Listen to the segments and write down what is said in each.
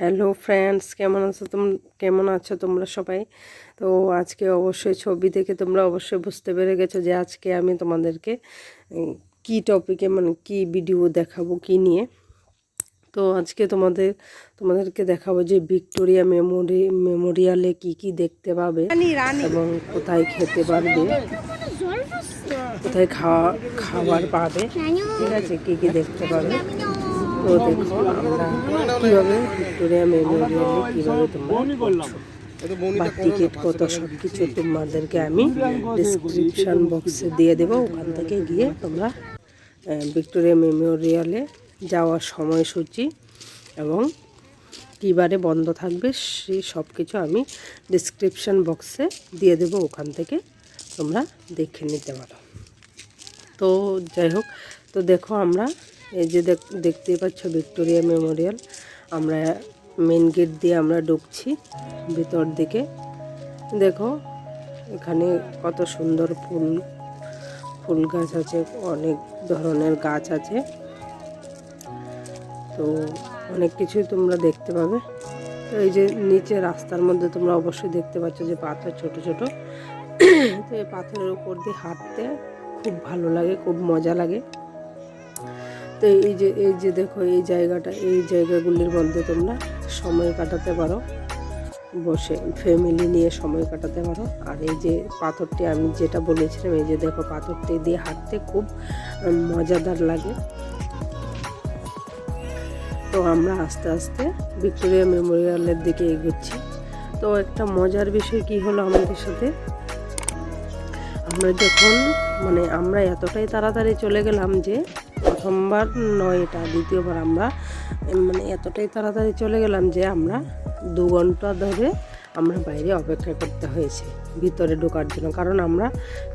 Hello friends কেমন আছো তোম কেমন আছো তোমরা সবাই? তো আজকে অবশ্যই ছবি দেখে তোমরা অবশ্যই বুঝতে পেরে গেছো যে আজকে আমি তোমাদেরকে কি টপিকে মানে কি ভিডিও দেখাবো কি নিয়ে। তো আজকে তোমাদের তোমাদেরকে দেখাবো যে ভিক্টোরিয়া মেমোরি মেমোরিয়ালে কি কি দেখতে পাবে এবং কোথায় খেতে পারবে কোথায় খাওয়া খাবার পাবে ঠিক আছে? কি কি দেখতে পাবে? তো দেখো আমরা কীভাবে ভিক্টোরিয়া মেমোরিয়ালে কীভাবে তোমরা বা টিকিট কত সব কিছু তোমাদেরকে আমি ডিসক্রিপশান বক্সে দিয়ে দেবো। ওখান থেকে গিয়ে তোমরা ভিক্টোরিয়া মেমোরিয়ালে যাওয়ার সময়সূচি এবং কীবারে বন্ধ থাকবে সেই সব কিছু আমি ডিসক্রিপশান বক্সে দিয়ে দেবো। ওখান থেকে তোমরা দেখে নিতে পারো। তো যাই হোক তো দেখো আমরা, এই যে দেখ- দেখতেই পাচ্ছ ভিক্টোরিয়া মেমোরিয়াল। আমরা মেন গেট দিয়ে আমরা ঢুকছি ভিতর দিকে। দেখো, এখানে কত সুন্দর ফুল ফুল গাছ আছে, অনেক ধরনের গাছ আছে। তো অনেক কিছুই তোমরা দেখতে পাবে। তো এই যে নিচে রাস্তার মধ্যে তোমরা অবশ্যই দেখতে পাচ্ছ যে পাথর ছোট ছোট। তো এই পাথরের উপর দিয়ে হাঁটতে খুব ভালো লাগে, খুব মজা লাগে। তো এই যে এই যে দেখো, এই জায়গাটা, এই জায়গাগুলির মধ্যে তোমরা সময় কাটাতে পারো। বসে ফ্যামিলি নিয়ে সময় কাটাতে পারো। আর এই যে পাথরটি আমি যেটা বলেছিলাম, এই যে দেখো পাথরটি দিয়ে হাঁটতে খুব মজাদার লাগে। তো আমরা আস্তে আস্তে ভিক্টোরিয়া মেমোরিয়ালের দিকে এগোচ্ছি। তো একটা মজার বিষয় কি হলো আমাদের সাথে? আমরা যখন মানে আমরা এতটাই তাড়াতাড়ি চলে গেলাম যে প্রথমবার নয় এটা দ্বিতীয়বার আমরা মানে এতটাই তাড়াতাড়ি চলে গেলাম যে আমরা দু ঘণ্টা ধরে আমরা বাইরে অপেক্ষা করতে হয়েছে, ভিতরে ঢোকার জন্য। কারণ আমরা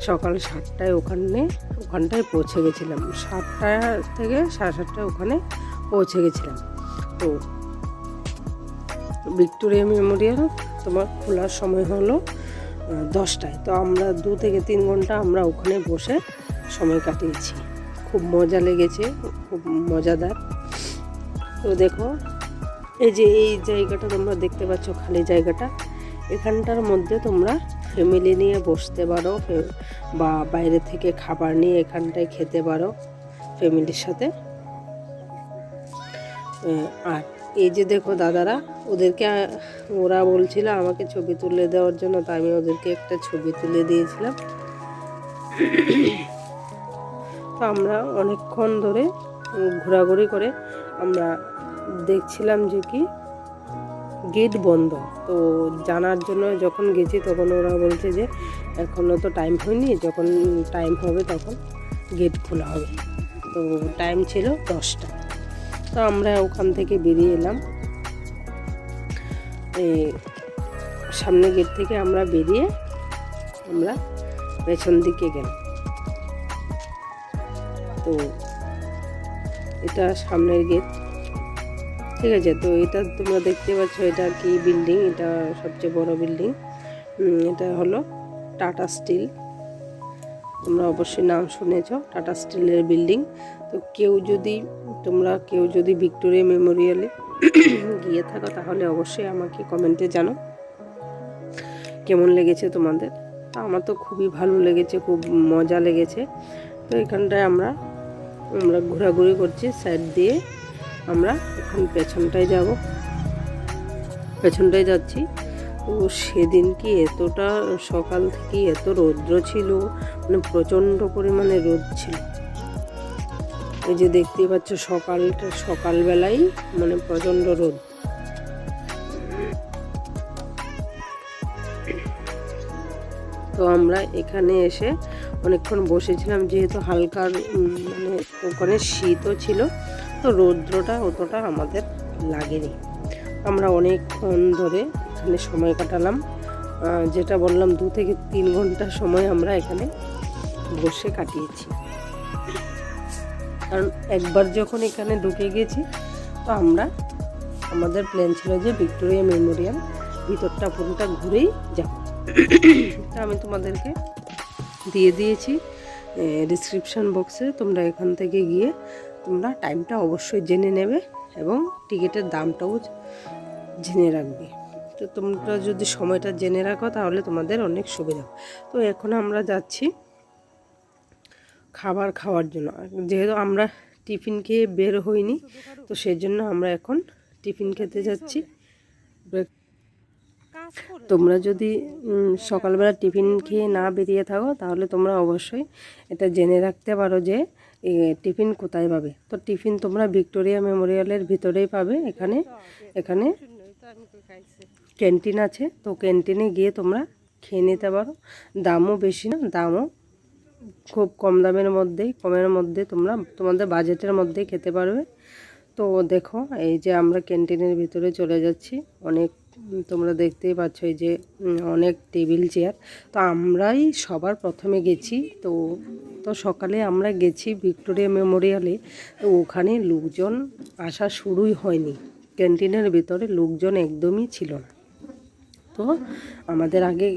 সকাল সাতটায় ওখানে, ওখানটায় পৌঁছে গেছিলাম। সাতটা থেকে সাড়ে সাতটায় ওখানে পৌঁছে গেছিলাম। তো ভিক্টোরিয়া মেমোরিয়াল তোমার খোলার সময় হলো দশটায়। তো আমরা দু থেকে তিন ঘণ্টা আমরা ওখানে বসে সময় কাটিয়েছি। খুব মজা লেগেছে, খুব মজাদার। তো দেখো, এই যে এই জায়গাটা তোমরা দেখতে পাচ্ছ, খালি জায়গাটা। এখানটার মধ্যে তোমরা ফ্যামিলি নিয়ে বসতে পারো বা বাইরে থেকে খাবার নিয়ে এখানটায় খেতে পারো ফ্যামিলির সাথে। আর এই যে দেখো দাদারা, ওদেরকে, ওরা বলছিল আমাকে ছবি তুলে দেওয়ার জন্য তো আমি ওদেরকে একটা ছবি তুলে দিয়েছিলাম। তো আমরা অনেকক্ষণ ধরে ঘোরাঘুরি করে আমরা দেখছিলাম যে কি গেট বন্ধ। তো জানার জন্য যখন গেছি তখন ওরা বলছে যে এখনও তো টাইম হয়নি, যখন টাইম হবে তখন গেট খোলা হবে। তো টাইম ছিল দশটা। তো আমরা ওখান থেকে বেরিয়ে এলাম। এই সামনে গেট থেকে আমরা বেরিয়ে আমরা পেছন দিকে গেলাম। তো এটা সামনের গেট। ঠিক আছে, তো এটা তোমরা দেখতে পাচ্ছ, এটা কি বিল্ডিং, এটা সবচেয়ে বড় বিল্ডিং। এটা হলো টাটা স্টিল। তোমরা অবশ্যই নাম শুনেছ, টাটা স্টিলের বিল্ডিং। তো কেউ যদি, তোমরা কেউ যদি ভিক্টোরিয়া মেমোরিয়ালে গিয়ে থাকো, তাহলে অবশ্যই আমাকে কমেন্টে জানো। কেমন লেগেছে তোমাদের? আমার তো খুবই ভালো লেগেছে, খুব মজা লেগেছে। তো এখানটায় আমরা আমরা ঘোরাঘুরি করছি সাইড দিয়ে। আমরা এখন পেছনটায় যাব। পেছনটায় যাচ্ছি। তো সেদিন কি এতটা সকাল থেকে এত রৌদ্র ছিল? মানে প্রচণ্ড পরিমাণে রোদ ছিল। এই যে দেখতেই পাচ্ছ সকালটা, সকালবেলাই মানে প্রচণ্ড রোদ। তো আমরা এখানে এসে অনেকক্ষণ বসেছিলাম যেহেতু হালকা উম, মানে ওখানে শীতও ছিল তো রৌদ্রটা অতটা আমাদের লাগেনি। আমরা অনেকক্ষণ ধরে এখানে সময় কাটালাম। যেটা বললাম দু থেকে তিন ঘণ্টা সময় আমরা এখানে বসে কাটিয়েছি। কারণ একবার যখন এখানে ঢুকে গেছি তো আমরা আমাদের প্ল্যান ছিল যে ভিক্টোরিয়া মেমোরিয়াল ভিতরটা পুরোটা ঘুরেই যাব। তা আমি তোমাদেরকে দিয়ে দিয়েছি। ডিসক্রিপশান বক্সে তোমরা এখান থেকে গিয়ে তোমরা টাইমটা অবশ্যই জেনে নেবে এবং টিকিটের দামটাও জেনে রাখবে। তো তোমরা যদি সময়টা জেনে রাখো তাহলে তোমাদের অনেক সুবিধা। তো এখন আমরা যাচ্ছি খাবার খাওয়ার জন্য। যেহেতু আমরা টিফিন খেয়ে বের হইনি, তো সেই জন্য আমরা এখন টিফিন খেতে যাচ্ছি। ব্রেক তোমরা যদি সকালবেলা টিফিন খেয়ে না বেরিয়ে থাকো, তাহলে তোমরা অবশ্যই এটা জেনে রাখতে পারো যে টিফিন কোথায় পাবে। তো টিফিন তোমরা ভিক্টোরিয়া মেমোরিয়ালের ভিতরেই পাবে, এখানে এখানে ক্যান্টিন আছে। তো ক্যান্টিনে গিয়ে তোমরা খেয়ে নিতে পারো। দামও বেশি না, দামও খুব কম দামের মধ্যেই, কমের মধ্যে তোমরা, তোমাদের বাজেটের মধ্যেই খেতে পারবে। তো দেখো, এই যে আমরা ক্যান্টিনের ভিতরে চলে যাচ্ছি, অনেক তোমরা দেখতেই পাচ্ছ এই যে অনেক টেবিল চেয়ার। তো আমরাই সবার প্রথমে গেছি। তো তো সকালে আমরা গেছি ভিক্টোরিয়া মেমোরিয়ালে। তো ওখানে লোকজন আসা শুরুই হয়নি। ক্যান্টিনের ভিতরে লোকজন একদমই ছিল না। তো আমাদের আগে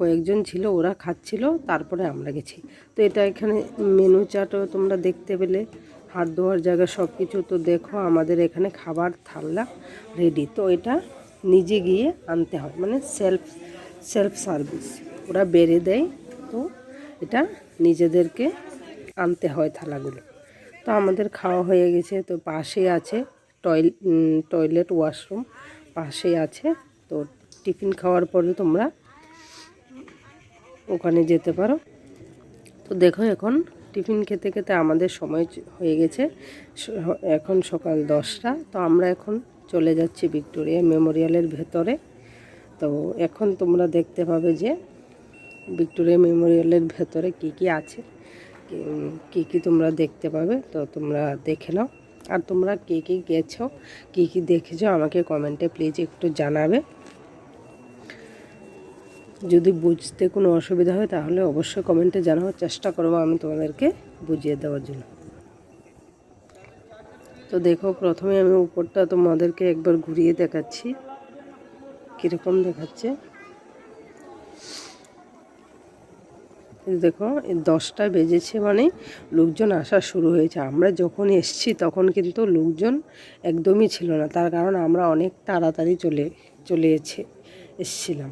কয়েকজন ছিল, ওরা খাচ্ছিল, তারপরে আমরা গেছি। তো এটা এখানে মেনু চার্টও তোমরা দেখতে পেলে। হাত ধোয়ার জায়গা সব কিছু তো দেখো, আমাদের এখানে খাবার থাল্লা রেডি। তো এটা নিজে গিয়ে আনতে হয়। মানে সেলফ সেলফ সার্ভিস ওরা বেড়ে দেয়, তো এটা নিজেদেরকে আনতে হয় থালাগুলো। তো আমাদের খাওয়া হয়ে গেছে, তো পাশে আছে টয়ল টয়লেট ওয়াশরুম পাশে আছে। তো টিফিন খাওয়ার পরে তোমরা ওখানে যেতে পারো। তো দেখো এখন টিফিন খেতে খেতে আমাদের সময় হয়ে গেছে, এখন সকাল দশটা। তো আমরা এখন চলে যাচ্ছি ভিক্টোরিয়া মেমোরিয়ালের ভেতরে। তো এখন তোমরা দেখতে পাবে যে ভিক্টোরিয়া মেমোরিয়ালের ভেতরে কি কি আছে, কি- কি তোমরা দেখতে পাবে। তো তোমরা দেখে নাও। আর তোমরা কে কে গেছো, কি কি দেখেছ, আমাকে কমেন্টে প্লিজ একটু জানাবে। যদি বুঝতে কোনো অসুবিধা হয়, তাহলে অবশ্যই কমেন্টে জানাবার চেষ্টা করব আমি তোমাদেরকে বুঝিয়ে দেওয়ার জন্য। তো দেখো, প্রথমে আমি উপরটা তোমাদেরকে একবার ঘুরিয়ে দেখাচ্ছি। কীরকম দেখাচ্ছে? দেখো দশটা বেজেছে মানে লোকজন আসা শুরু হয়েছে। আমরা যখন এসছি তখন কিন্তু লোকজন একদমই ছিল না। তার কারণ আমরা অনেক তাড়াতাড়ি চলে চলে এসে, এসছিলাম।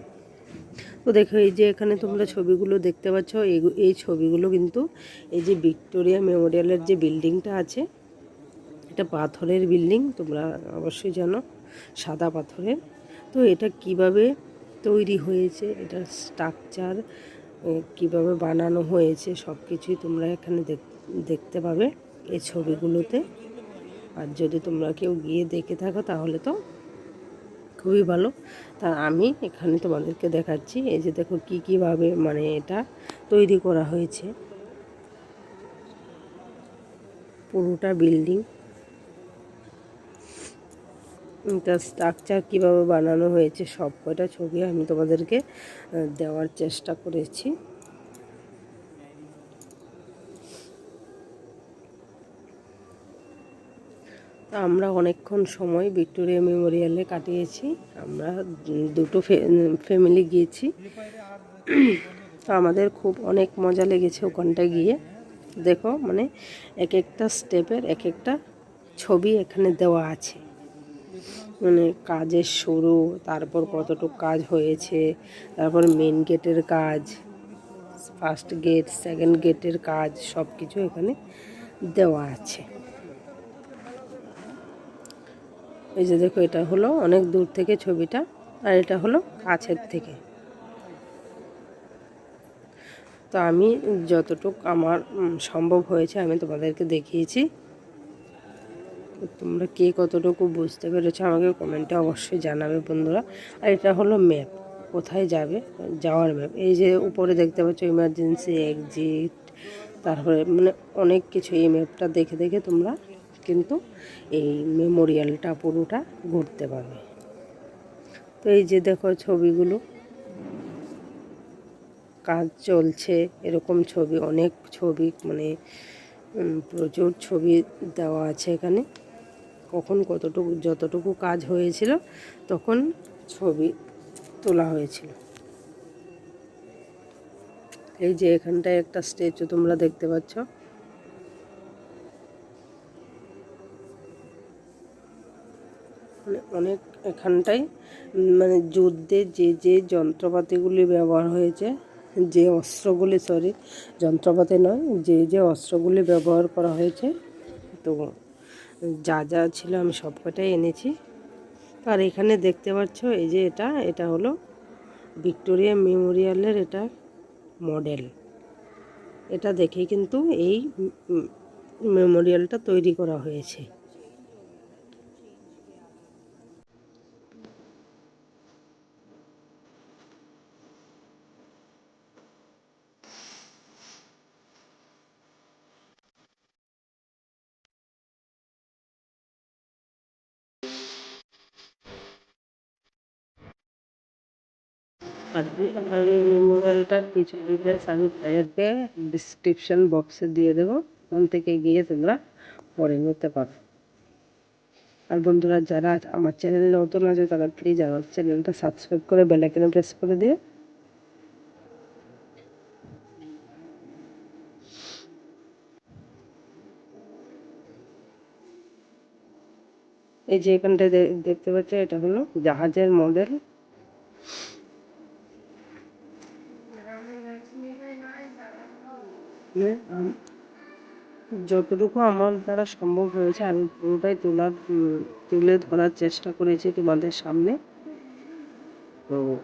তো দেখো, এই যে এখানে তোমরা ছবিগুলো দেখতে পাচ্ছ এই ছবিগুলো কিন্তু এই যে ভিক্টোরিয়া মেমোরিয়ালের যে বিল্ডিংটা আছে এটা পাথরের বিল্ডিং, তোমরা অবশ্যই জানো, সাদা পাথরের। তো এটা কীভাবে তৈরি হয়েছে, এটা স্ট্রাকচার কীভাবে বানানো হয়েছে সব কিছুই তোমরা এখানে দেখ- দেখতে পাবে এই ছবিগুলোতে। আর যদি তোমরা কেউ গিয়ে দেখে থাকো, তাহলে তো খুবই ভালো। তা আমি এখানে তোমাদেরকে দেখাচ্ছি, এই যে দেখো কী কীভাবে মানে এটা তৈরি করা হয়েছে। পুরোটা বিল্ডিং তার স্ট্রাকচার কীভাবে বানানো হয়েছে সব কয়টা ছবি আমি তোমাদেরকে দেওয়ার চেষ্টা করেছি। আমরা অনেকক্ষণ সময় ভিক্টোরিয়া মেমোরিয়ালে কাটিয়েছি। আমরা দুটো ফ্যামিলি গিয়েছি। তো আমাদের খুব অনেক মজা লেগেছে ওখানটায় গিয়ে। দেখো মানে এক একটা স্টেপের এক একটা ছবি এখানে দেওয়া আছে। মানে কাজের শুরু, তারপর কতটুকু কাজ হয়েছে, তারপর মেন গেটের কাজ ফার্স্ট গেট সেকেন্ড গেটের কাজ সব কিছু এখানে দেওয়া আছে। এই যে দেখো, এটা হলো অনেক দূর থেকে ছবিটা, আর এটা হলো কাছের থেকে। তো আমি যতটুক আমার সম্ভব হয়েছে আমি তোমাদেরকে দেখিয়েছি। তোমরা কে কতটুকু বুঝতে পেরেছ আমাকে কমেন্টে অবশ্যই জানাবে বন্ধুরা। আর এটা হলো ম্যাপ কোথায় যাবে, যাওয়ার ম্যাপ এই যে উপরে দেখতে পাচ্ছ ইমার্জেন্সি এক্সিট তারপরে মানে অনেক কিছু এই ম্যাপটা দেখে দেখে তোমরা কিন্তু এই মেমোরিয়ালটা পুরোটা ঘুরতে পারবে। তো এই যে দেখো ছবিগুলো, কাজ চলছে এরকম ছবি, অনেক ছবি মানে প্রচুর ছবি দেওয়া আছে এখানে। কখন কতটুকু, যতটুকু কাজ হয়েছিল, তখন ছবি তোলা হয়েছিল। এই যে এখানটায় একটা স্ট্যাচু তোমরা দেখতে পাচ্ছ। মানে অনেক এখানটায় মানে যুদ্ধে যে যে যন্ত্রপাতিগুলি ব্যবহার হয়েছে, যে অস্ত্রগুলি, সরি, যন্ত্রপাতি নয়, যে যে অস্ত্রগুলি ব্যবহার করা হয়েছে, তো যা যা ছিল আমি সবকটাই এনেছি। আর এখানে দেখতে পাচ্ছ, এই যে এটা এটা হলো ভিক্টোরিয়া মেমোরিয়ালের এটা মডেল। এটা দেখে কিন্তু এই মেমোরিয়ালটা তৈরি করা হয়েছে। ডিসক্রিপশন বক্সে দিয়ে দেবো। ওখান থেকে গিয়ে তোমরা পড়ে নিতে পারো। আর বন্ধুরা, যারা আমার চ্যানেল নতুন আছে, তারা প্লিজ আমার চ্যানেলটা সাবস্ক্রাইব করে বেলাইকনে প্রেস করে দিয়ে এই যে এখানটায় দে- দেখতে পাচ্ছ এটা হলো জাহাজের মডেল যতটুকু আমার দ্বারা সম্ভব হয়েছে, আমি পুরোটাই তোলার তুলে ধরার চেষ্টা করেছি তোমাদের সামনে। তো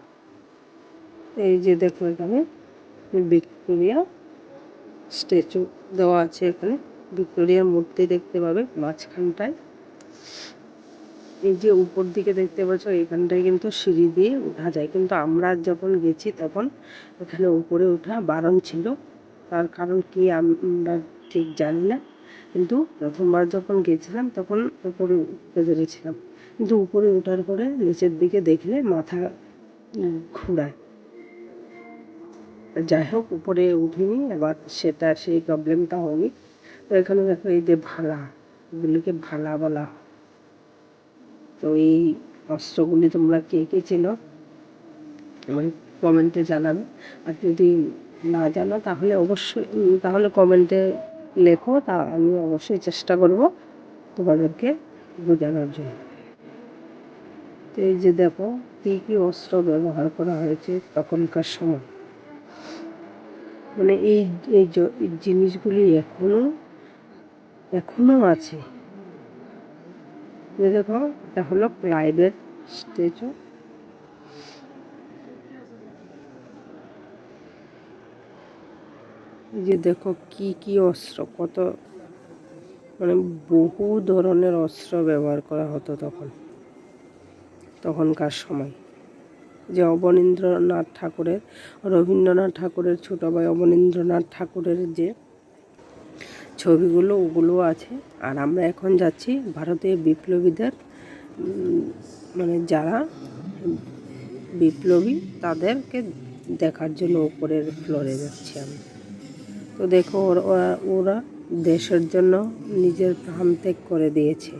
এই যে দেখো এখানে, ভিক্টোরিয়া স্ট্যাচু দেওয়া আছে এখানে। ভিক্টোরিয়ার মূর্তি দেখতে পাবে মাঝখানটায়। এই যে উপর দিকে দেখতে পাচ্ছ, এখানটায় কিন্তু সিঁড়ি দিয়ে ওঠা যায়। কিন্তু আমরা যখন গেছি তখন এখানে উপরে ওঠা বারণ ছিল। তার কারণ কি আমরা ঠিক জানি না। কিন্তু প্রথমবার যখন গেছিলাম তখন উপরে উঠতে পেরেছিলাম। কিন্তু উপরে ওঠার পরে নিচের দিকে দেখলে মাথা ঘুরায়। যাই হোক, উপরে উঠিনি এবার সেটা, সেই প্রবলেমটা হয়নি। তো এখানে দেখো এই যে ভালা, এগুলিকে ভালা বলা হয়। তো এই অস্ত্রগুলি তোমরা কে কে চেনো? আমাকে কমেন্টে জানাবে। আর যদি না জানো, তাহলে অবশ্যই তাহলে কমেন্টে লেখো, তা আমি অবশ্যই চেষ্টা করব তোমাদেরকে বোঝানোর জন্য। তো এই যে দেখো, কী কী অস্ত্র ব্যবহার করা হয়েছে তখনকার সময়। মানে এই এই জিনিসগুলি এখনও এখনও আছে। এই দেখো, এটা হলো ক্লাইভের স্ট্যাচু। যে দেখো কি কি অস্ত্র, কত মানে বহু ধরনের অস্ত্র ব্যবহার করা হতো তখন, তখনকার সময়। যে অবনীন্দ্রনাথ ঠাকুরের, রবীন্দ্রনাথ ঠাকুরের ছোটো ভাই অবনীন্দ্রনাথ ঠাকুরের যে ছবিগুলো, ওগুলো আছে। আর আমরা এখন যাচ্ছি ভারতীয় বিপ্লবীদের মানে যারা বিপ্লবী তাদেরকে দেখার জন্য ওপরের ফ্লোরে যাচ্ছি আমি। তো দেখো, ওরা, ওরা- ওরা দেশের জন্য নিজের প্রাণ ত্যাগ করে দিয়েছে।